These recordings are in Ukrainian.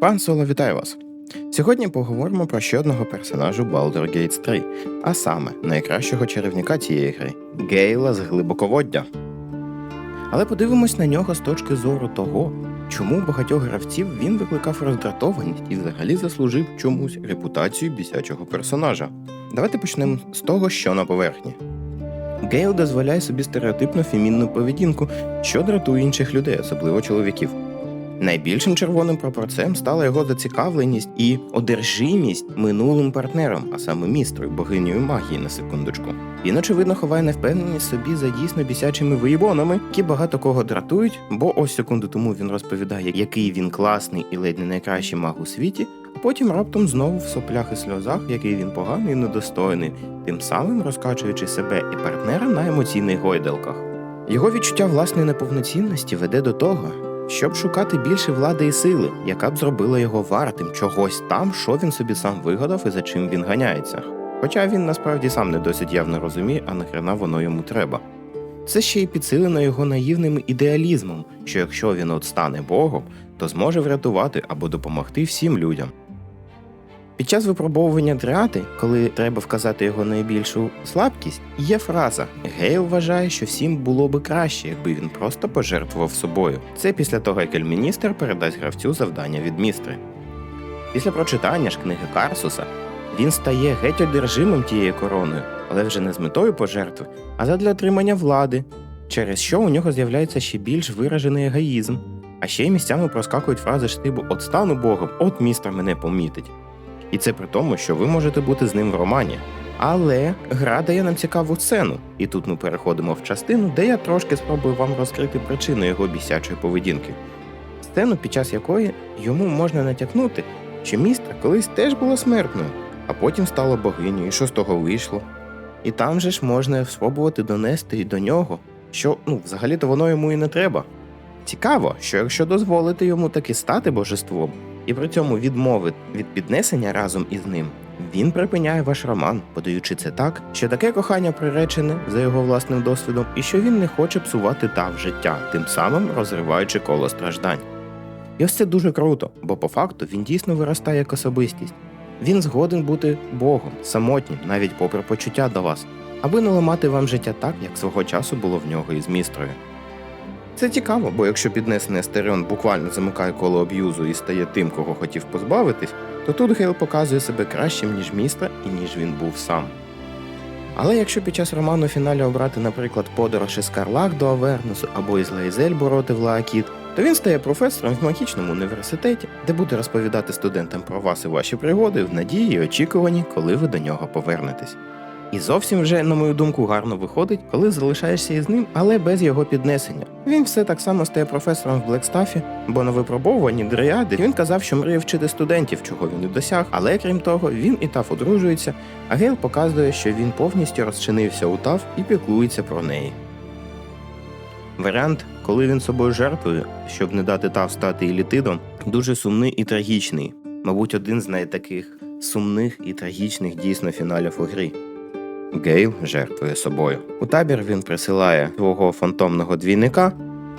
Пан Соло, вітаю вас! Сьогодні поговоримо про ще одного персонажу Baldur's Gate 3, а саме найкращого чарівника цієї гри Гейла з глибоководдя. Але подивимось на нього з точки зору того, чому у багатьох гравців він викликав роздратованість і взагалі заслужив чомусь репутацію бісячого персонажа. Давайте почнемо з того, що на поверхні. Гейл дозволяє собі стереотипну фемінну поведінку, що дратує інших людей, особливо чоловіків. Найбільшим червоним прапорцем стала його зацікавленість і одержимість минулим партнером, а саме містрою, богинею магії на секундочку. Він, очевидно, ховає невпевненість собі за дійсно бісячими виїбонами, які багато кого дратують, бо ось секунду тому він розповідає, який він класний і ледь не найкращий маг у світі, а потім раптом знову в соплях і сльозах, який він поганий і недостойний, тим самим розкачуючи себе і партнера на емоційних гойдалках. Його відчуття власної неповноцінності веде до того, щоб шукати більше влади і сили, яка б зробила його вартим чогось там, що він собі сам вигадав і за чим він ганяється. Хоча він насправді сам не досить явно розуміє, а нахрена воно йому треба. Це ще й підсилено його наївним ідеалізмом, що якщо він от стане Богом, то зможе врятувати або допомогти всім людям. Під час випробовування драти, коли треба вказати його найбільшу слабкість, є фраза Гейл вважає, що всім було би краще, якби він просто пожертвував собою. Це після того, як Ельміністер передасть гравцю завдання від містри. Після прочитання ж книги Карсуса він стає геть одержимим тією короною, але вже не з метою пожертви, а задля отримання влади, через що у нього з'являється ще більш виражений егоїзм. А ще й місцями проскакують фрази штибу От стану Богом, от містер мене помітить. І це при тому, що ви можете бути з ним в романі. Але гра дає нам цікаву сцену, і тут ми переходимо в частину, де я трошки спробую вам розкрити причину його бісячої поведінки. Сцену, під час якої йому можна натякнути, що містер колись теж було смертною, а потім стало богинею, і що з того вийшло. І там же ж можна спробувати донести і до нього, що ну, взагалі-то воно йому і не треба. Цікаво, що якщо дозволити йому таки стати божеством, і при цьому відмови від піднесення разом із ним, він припиняє ваш роман, подаючи це так, що таке кохання приречене за його власним досвідом, і що він не хоче псувати тав життя, тим самим розриваючи коло страждань. І ось це дуже круто, бо по факту він дійсно виростає як особистість. Він згоден бути Богом, самотнім, навіть попри почуття до вас, аби не ламати вам життя так, як свого часу було в нього із містрою. Це цікаво, бо якщо піднесений Астеріон буквально замикає коло аб'юзу і стає тим, кого хотів позбавитись, то тут Гейл показує себе кращим, ніж містра і ніж він був сам. Але якщо під час роману фіналі обрати, наприклад, подорож із Карлак до Авернусу або із Лайзель бороти в Лаакіт, то він стає професором в магічному університеті, де буде розповідати студентам про вас і ваші пригоди в надії і очікуванні, коли ви до нього повернетесь. І зовсім вже, на мою думку, гарно виходить, коли залишаєшся із ним, але без його піднесення. Він все так само стає професором в Блекстафі, бо на випробовуванні Дриади він казав, що мріє вчити студентів, чого він і досяг. Але крім того, він і Таф одружується, а Гейл показує, що він повністю розчинився у Таф і піклується про неї. Варіант, коли він собою жертвує, щоб не дати Таф стати елітидом, дуже сумний і трагічний. Мабуть, один з найтаких сумних і трагічних дійсно фіналів у грі. Гейл жертвує собою. У табір він присилає свого фантомного двійника,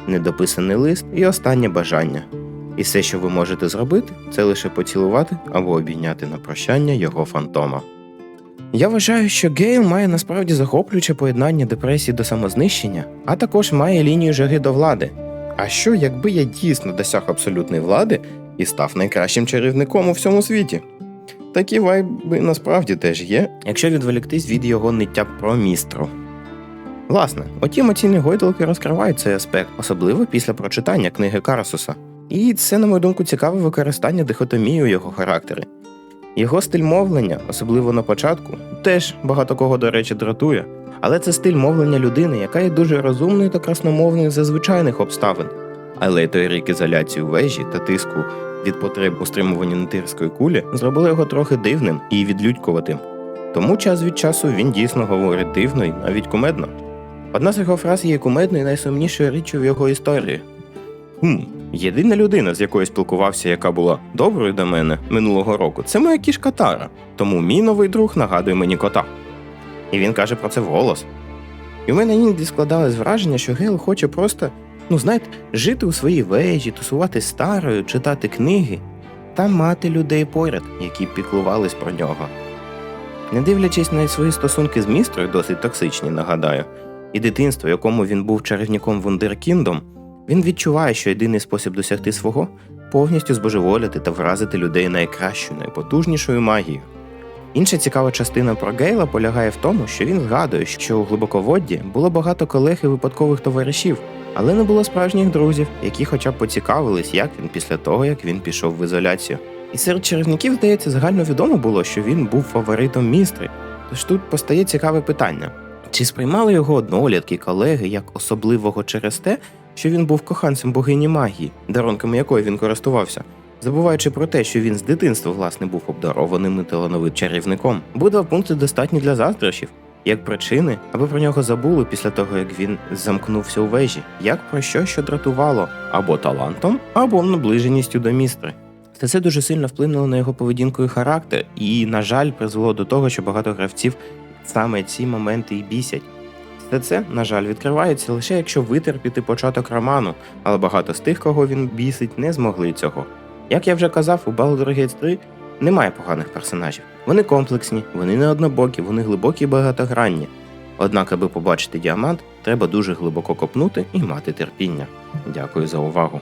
недописаний лист і останнє бажання. І все, що ви можете зробити, це лише поцілувати або обійняти на прощання його фантома. Я вважаю, що Гейл має насправді захоплююче поєднання депресії до самознищення, а також має лінію жаги до влади. А що, якби я дійсно досяг абсолютної влади і став найкращим чарівником у всьому світі? Такі вайби насправді теж є, якщо відволіктись від його ниття про містру. Власне, оті емоційні гойдалки розкривають цей аспект, особливо після прочитання книги Карасуса. І це, на мою думку, цікаве використання дихотомії у його характері. Його стиль мовлення, особливо на початку, теж багато кого, до речі, дратує, але це стиль мовлення людини, яка є дуже розумною та красномовною за звичайних обставин. Але й той рік ізоляції у вежі та тиску від потреб у стримуванні натирської кулі зробили його трохи дивним і відлюдькуватим. Тому час від часу він дійсно говорить дивно і навіть кумедно. Одна з його фраз є кумедною найсумнішою річчю в його історії. Хм, єдина людина, з якою спілкувався, яка була доброю до мене минулого року, це моя кішка Тара, тому мій новий друг нагадує мені кота. І він каже про це вголос. І в мене іноді складалось враження, що Гейл хоче просто, ну знаєте, жити у своїй вежі, тусувати старою, читати книги. та мати людей поряд, які піклувались про нього. Не дивлячись на свої стосунки з містрою, досить токсичні, нагадаю, і дитинство, якому він був чарівником вундеркіндом, він відчуває, що єдиний спосіб досягти свого повністю збожеволіти та вразити людей найкращою, найпотужнішою магією. Інша цікава частина про Гейла полягає в тому, що він згадує, що у глибоководді було багато колег і випадкових товаришів, але не було справжніх друзів, які хоча б поцікавились, як він після того, як він пішов в ізоляцію. І серед чарівників, здається, загально відомо було, що він був фаворитом містри. Тож тут постає цікаве питання: чи сприймали його однолітки, колеги як особливого через те, що він був коханцем богині магії, дарунками якої він користувався? Забуваючи про те, що він з дитинства власне був обдарованим і талановитим чарівником, буде пункти достатні для заздрощів, як причини, аби про нього забули після того, як він замкнувся у вежі, як про що, що дратувало або талантом, або наближеністю до містри. Та це дуже сильно вплинуло на його поведінку і характер, і, на жаль, призвело до того, що багато гравців саме ці моменти і бісять. Все це, на жаль, відкривається лише якщо витерпіти початок роману, але багато з тих, кого він бісить, не змогли цього. Як я вже казав, у Baldur's Gate 3 немає поганих персонажів. Вони комплексні, вони не однобокі, вони глибокі і багатогранні. Однак, аби побачити діамант, треба дуже глибоко копнути і мати терпіння. Дякую за увагу.